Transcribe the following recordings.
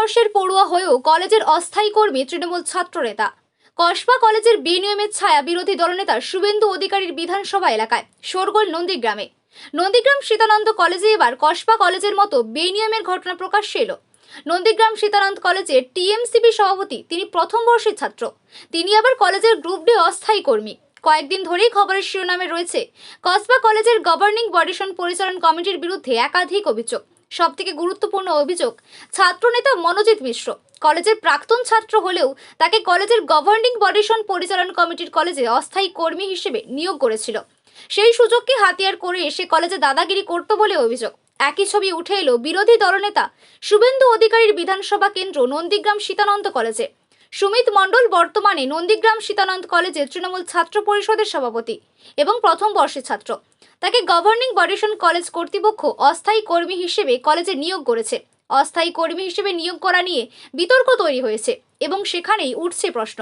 বর্ষের পড়ুয়া হয়েও কলেজের অস্থায়ী কর্মী তৃণমূল ছাত্রনেতা। কসবা কলেজের বিনিয়মের ছায়া বিরোধী দলনেতা শুভেন্দু অধিকারীর বিধানসভা এলাকায়, শোরগোল নন্দীগ্রামে। নন্দীগ্রাম সীতানন্দ কলেজে এবার কসবা কলেজের মতো বেনিয়মের ঘটনা প্রকাশ্যে এলো। নন্দীগ্রাম সীতানন্দ কলেজের টিএমসিবি সভাপতি, তিনি প্রথম বর্ষের ছাত্র। তিনি আবার কলেজের গ্রুপ ডি অস্থায়ী কর্মী। কয়েকদিন ধরেই খবরের শিরোনামে রয়েছে, কসবা কলেজের গভর্নিং বডিশন পরিচালন কমিটির বিরুদ্ধে একাধিক অভিযোগ। সবথেকে গুরুত্বপূর্ণ অভিযোগ, ছাত্রনেতা মনোজিৎ মিশ্র। কলেজের প্রাক্তন ছাত্র হলেও তাকে কলেজের গভর্নিং বডিশন পরিচালন কমিটির কলেজে অস্থায়ী কর্মী হিসেবে নিয়োগ করেছিল। সেই সুযোগকে হাতিয়ার করে এসে কলেজে দাদাগিরি করত বলে অভিযোগ। একই ছবি উঠে এলো বিরোধী দলনেতা শুভেন্দু অধিকারীর বিধানসভা কেন্দ্র নন্দীগ্রাম সীতানন্দ কলেজে। সুমিত মণ্ডল বর্তমানে নন্দীগ্রাম সীতানন্দ কলেজের তৃণমূল ছাত্র পরিষদের সভাপতি এবং প্রথম বর্ষের ছাত্র। তাকে গভর্নিং বডিশন কলেজ কর্তৃপক্ষ অস্থায়ী কর্মী হিসেবে কলেজে নিয়োগ করেছে। অস্থায়ী কর্মী হিসেবে নিয়োগ করা নিয়ে বিতর্ক তৈরি হয়েছে এবং সেখানেই উঠছে প্রশ্ন।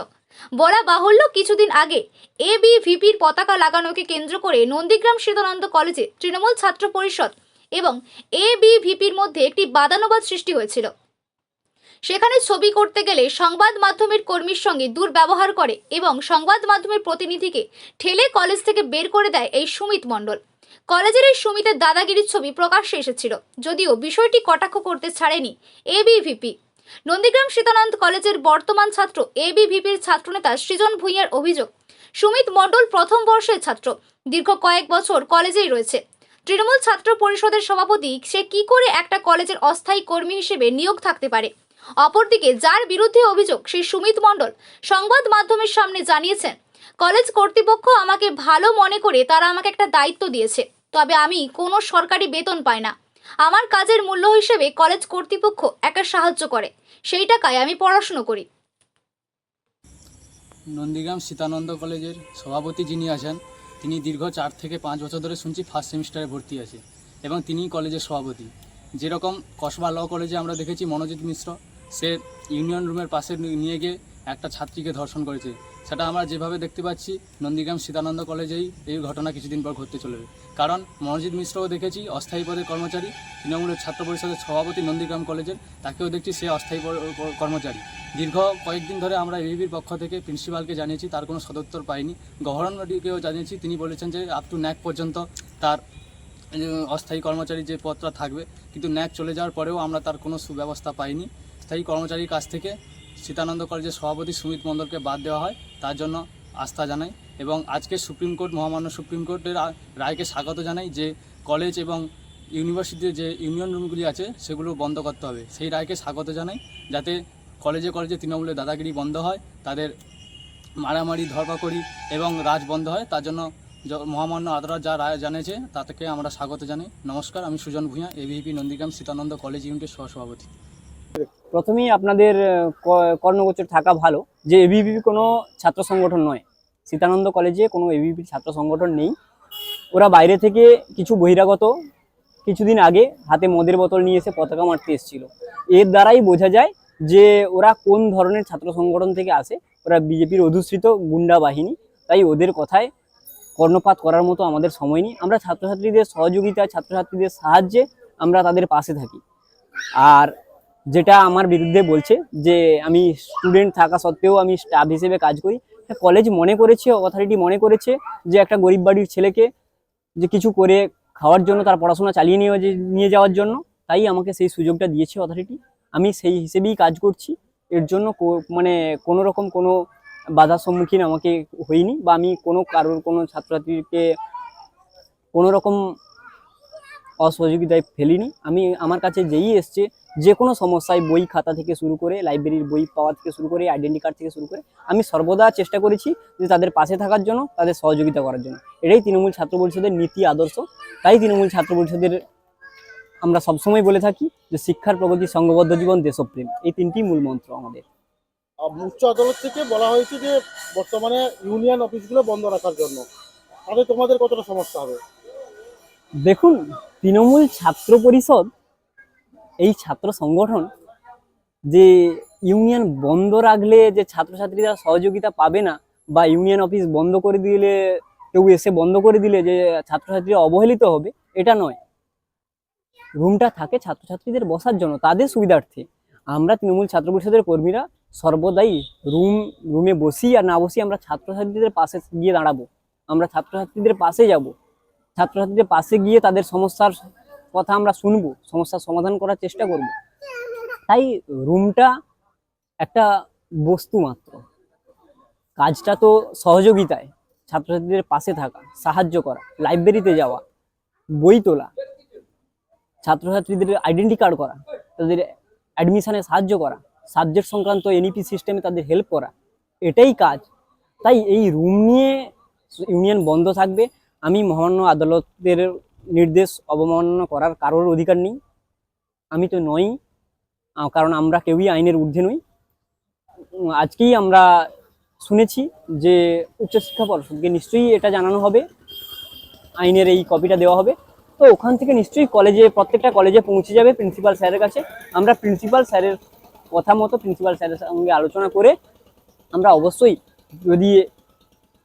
বলা বাহুল্য কিছুদিন আগে এবিভিপির পতাকা লাগানোকে কেন্দ্র করে নন্দীগ্রাম সীতানন্দ কলেজে তৃণমূল ছাত্র পরিষদ এবং এবিভিপির মধ্যে একটি বাদানুবাদ সৃষ্টি হয়েছিল। সেখানে ছবি করতে গেলে সংবাদ মাধ্যমের কর্মীর সঙ্গে দুর্ব্যবহার করে এবং সংবাদ মাধ্যমের প্রতিনিধিকে ঠেলে কলেজ থেকে বের করে দেয় এই সুমিত মণ্ডল। কলেজের এই সুমিতের দাদাগিরির ছবি প্রকাশ্যে এসেছিল, যদিও বিষয়টি কটাক্ষ করতে ছাড়েনি এবিভিপি নন্দীগ্রাম সীতানন্দ কলেজের বর্তমান ছাত্র এবিভিপির ছাত্রনেতা সৃজন ভূঁইয়ার অভিযোগ, সুমিত মণ্ডল প্রথম বর্ষের ছাত্র, দীর্ঘ কয়েক বছর কলেজেই রয়েছে। তৃণমূল ছাত্র পরিষদের সভাপতি, সে কি করে একটা কলেজের অস্থায়ী কর্মী হিসেবে নিয়োগ থাকতে পারে? অপরদিকে যার বিরুদ্ধে অভিযোগ, সেই সুমিত মণ্ডল সংবাদ মাধ্যমের সামনে জানিয়েছেন, কলেজ কর্তৃপক্ষ আমাকে ভালো মনে করে তারা আমাকে একটা দায়িত্ব দিয়েছে, তবে আমি কোনো সরকারি বেতন পাই না। আমার কাজের মূল্য হিসেবে কলেজ কর্তৃপক্ষ একটা সাহায্য করে, সেই টাকায় আমি পড়াশুনো করি। নন্দীগ্রাম সীতানন্দ কলেজের সভাপতি যিনি আছেন, তিনি দীর্ঘ চার থেকে পাঁচ বছর ধরে শুনছি ফার্স্ট সেমিস্টারে ভর্তি আছে এবং তিনি কলেজের সভাপতি। যেরকম কসবা ল কলেজে আমরা দেখেছি মনোজিৎ মিশ্র সে ইউনিয়ন রুমের পাশে নিয়ে গিয়ে একটা ছাত্রীকে ধর্ষণ করেছে। সেটা আমরা যেভাবে দেখতে পাচ্ছি, নন্দীগ্রাম সীতানন্দ কলেজেই এই ঘটনা কিছুদিন পর ঘটতে চলবে কারণ মনোজিৎ মিশ্রও দেখেছি, অস্থায়ী পদের কর্মচারী, তৃণমূলের ছাত্র পরিষদের সভাপতি নন্দীগ্রাম কলেজের, তাকেও দেখছি সে অস্থায়ী কর্মচারী। দীর্ঘ কয়েকদিন ধরে আমরা এবিবির পক্ষ থেকে প্রিন্সিপালকে জানিয়েছি, তার কোনো সদুত্তর পাইনি। গভর্নরকেও জানিয়েছি, তিনি বলেছেন যে আপ টু ন্যাক পর্যন্ত তার, অস্থায়ী কর্মচারী যে পদটা থাকবে, কিন্তু ন্যাক চলে যাওয়ার পরেও আমরা তার কোনো সুব্যবস্থা পাইনি। স্থায়ী কর্মচারীর কাছ থেকে সীতানন্দ কলেজের সভাপতি সুমিত মণ্ডলকে বাদ দেওয়া হয়। তার জন্য আস্থা জানাই এবং আজকে সুপ্রিম কোর্ট, মহামান্য সুপ্রিম কোর্টের রায়কে স্বাগত জানাই যে কলেজ এবং ইউনিভার্সিটির যে ইউনিয়ন রুমগুলি আছে সেগুলো বন্ধ করতে হবে। সেই রায়কে স্বাগত জানাই যাতে কলেজে কলেজে তৃণমূলের দাদাগিরি বন্ধ হয়, তাদের মারামারি, ধরপাকড়ি এবং রাজ বন্ধ হয়। তার জন্য মহামান্য আদালত যা রায় জানিয়েছে তাকে আমরা স্বাগত জানাই। নমস্কার, আমি সুজন ভূঁইয়া এবিপি নন্দীগ্রাম, সীতানন্দ কলেজ ইউনিটের সহসভাপতি। প্রথমেই আপনাদের কর্ণগোচর থাকা ভালো। যে এবিপি কোনো ছাত্র সংগঠন নয়। সীতানন্দ কলেজে কোনো এবিপি ছাত্র সংগঠন নেই। ওরা বাইরে থেকে কিছু বহিরাগত কিছুদিন আগে হাতে মদের বোতল নিয়ে এসে পতাকা মারতে এসেছিল। এর দ্বারাই বোঝা যায় যে ওরা কোন ধরনের ছাত্র সংগঠন থেকে আসে। ওরা বিজেপির অধুষ্ঠিত গুন্ডা বাহিনী। তাই ওদের কথায় কর্ণপাত করার মতো আমাদের সময় নেই। আমরা ছাত্রছাত্রীদের সহযোগিতা, ছাত্রছাত্রীদের সাহায্যে আমরা তাদের পাশে থাকি। আর যেটা আমার বিরুদ্ধে বলছে যে আমি স্টুডেন্ট থাকা সত্ত্বেও আমি স্টাফ হিসেবে কাজ করি। কলেজ মনে করেছে অথরিটি মনে করেছে যে একটা গরিব বাড়ির ছেলেকে যে কিছু করে খাওয়ার জন্য, তার পড়াশোনা চালিয়ে নিয়ে নিয়ে যাওয়ার জন্য, তাই আমাকে সেই সুযোগটা দিয়েছে অথরিটি আমি সেই হিসেবেই কাজ করছি। এর জন্য মানে কোনো রকম কোনো বাধার সম্মুখীন আমাকে হইনি বা আমি কোনো কারোর, কোনো ছাত্রছাত্রীকে কোনো রকম অসহযোগিতায় ফেলিনি। আমি, আমার কাছে যেই এসছে যে কোনো সমস্যায় বই খাতা থেকে শুরু করে লাইব্রেরির বই পাওয়া থেকে শুরু করে আইডেন্টি কার্ড থেকে শুরু করে আমি সর্বদা চেষ্টা করেছি যে তাদের পাশে থাকার জন্য তাদের সহযোগিতা করার জন্য। এটাই তৃণমূল ছাত্র পরিষদের নীতি আদর্শ। তাই তৃণমূল ছাত্র পরিষদের আমরা সবসময় বলে থাকি যে শিক্ষার প্রগতি সংঘবদ্ধ জীবন দেশপ্রেম। এই তিনটি মূল মন্ত্র আমাদের। উচ্চ আদালত থেকে বলা হয়েছে যে বর্তমানে ইউনিয়ন অফিসগুলো বন্ধ রাখার জন্য। তাহলে তোমাদের কতটা সমস্যা হবে? দেখুন তৃণমূল ছাত্র পরিষদ এই ছাত্র সংগঠন যে ইউনিয়ন বন্ধ রাখলে যে ছাত্রছাত্রীরা সহযোগিতা পাবে না বা ইউনিয়ন অফিস বন্ধ করে দিলে, কেউ এসে বন্ধ করে দিলে যে ছাত্রছাত্রীরা অবহেলিত হবে, এটা নয়। রুমটা থাকে ছাত্রছাত্রীদের বসার জন্য, তাদের সুবিধার্থে। আমরা তৃণমূল ছাত্র পরিষদের কর্মীরা সর্বদাই রুম, রুমে বসি আর না বসি আমরা ছাত্রছাত্রীদের পাশে গিয়ে দাঁড়াবো। আমরা ছাত্রছাত্রীদের পাশে যাব। ছাত্রছাত্রীদের পাশে গিয়ে তাদের সমস্যার কথা আমরা শুনব, সমস্যার সমাধান করার চেষ্টা করব। তাই রুমটা একটা বস্তু মাত্র। কাজটা তো সহযোগিতায়, ছাত্রছাত্রীদের পাশে থাকা, সাহায্য করা, লাইব্রেরিতে যাওয়া, বই তোলা, ছাত্রছাত্রীদের আইডেন্টি কার্ড করা, তাদের অ্যাডমিশানে সাহায্য করা সাবজেক্ট সংক্রান্ত এনইপি সিস্টেমে তাদের হেল্প করা, এটাই কাজ। তাই এই রুম নিয়ে ইউনিয়ন বন্ধ থাকবে। আমি মহামান্য আদালতের নির্দেশ অবমাননা করার কারোর অধিকার নেই। আমি তো নই কারণ আমরা কেউই আইনের ঊর্ধ্বে নই। আজকেই আমরা শুনেছি যে উচ্চশিক্ষা পর্ষদকে নিশ্চয়ই এটা জানানো হবে, আইনের এই কপিটা দেওয়া হবে। তো ওখান থেকে নিশ্চয়ই কলেজে, প্রত্যেকটা কলেজে পৌঁছে যাবে প্রিন্সিপাল স্যারের কাছে। আমরা প্রিন্সিপাল স্যারের কথা মতো প্রিন্সিপাল স্যারের সঙ্গে আলোচনা করে আমরা অবশ্যই যদি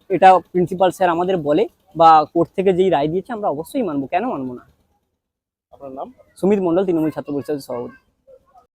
এটা প্রিন্সিপাল স্যার আমাদের বলে বা কোর্ট থেকে যেই রায় দিয়েছে আমরা অবশ্যই মানবো। কেন মানবো না? আপনার নাম? সুমিত মন্ডল তৃণমূল ছাত্র পরিষদের সভাপতি।